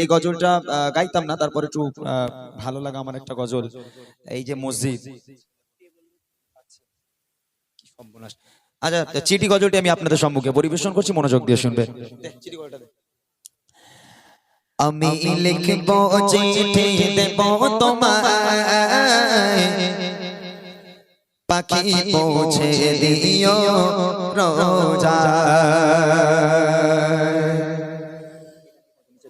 এই গজলটা গাইতাম না তারপরে একটু ভালো লাগা আমার একটা গজল। এই যে মসজিদ। আচ্ছা চিঠি গজলটি আমি আপনাদের সম্মুখে পরিবেশন করছি মনোযোগ দিয়ে শুনবেন। আমি লিখব চিঠি দেব তোমায়। পাখি পৌঁছে দিও রোজা।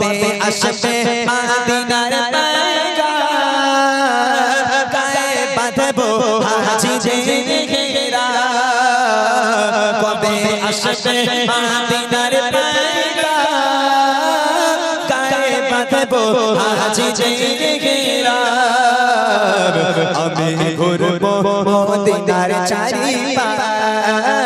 কবে আসবে মাদিনার পায়গা গায়ে বাঁধবো হাজি ঘেরা। কবে আসবে মাদিনার পায়গা গায়ে বাঁধবো হাজি ঘেরা। আমি ঘুরবো মদিনার চারিপাশ।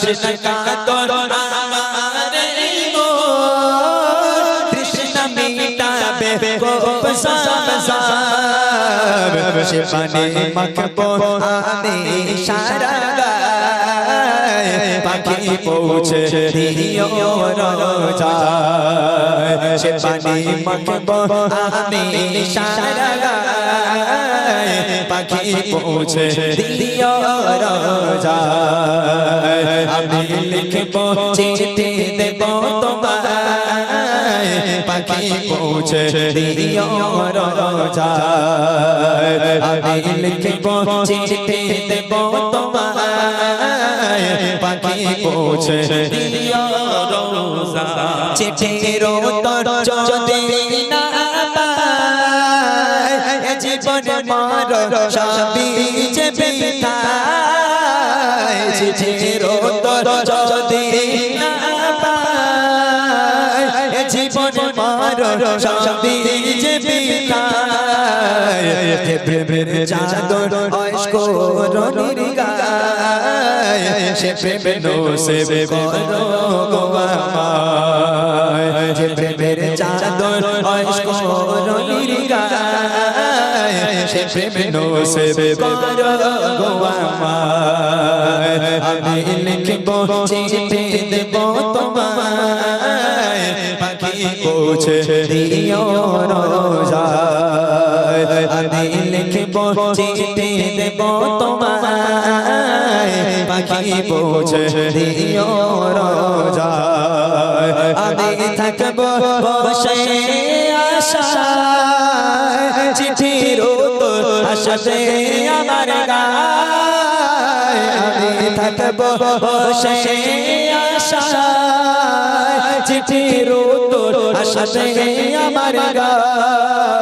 তৃষ্ণা কাতর আমার মন তৃষ্ণা মিটাবে কোপ সামসা সে পানি মাখবো আমি সারা পাখি পৌঁছে দিও রোজা। পানি মাখবো আমি রোজা। আমি লিখব চিঠি দেব তোমায় পাখি পৌঁছে দিও রোজা আমি লিখব চিঠি দেব তোমায় পাখি পৌঁছে দিও রোজা চিঠির উত্তর যদি না এ জীবন মর সবই যে বিদায় হে প্রেমের চাদর অস্ক রনির গায়। সে প্রেমে নো, সে করো গোয়ামায় যে প্রেমের চাদর অস্ক রনির গায়। সে প্রেমে নো, সে করো গোয়ামায় আমি লিখব, চিঠি দেব তোমায়। পাখি পৌঁছে দিও আমি লিখব চিঠি দেব তোমায় পাখি পৌঁছে দিও আমি থাকব বসে আশায়, চিঠির উত্তর আসবে আমার গায়। আমি থাকব বসে আশায়, চিঠির উত্তর আসবে আমার গায়।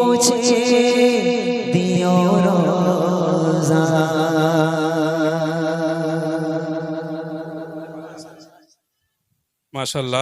ما شاء الله.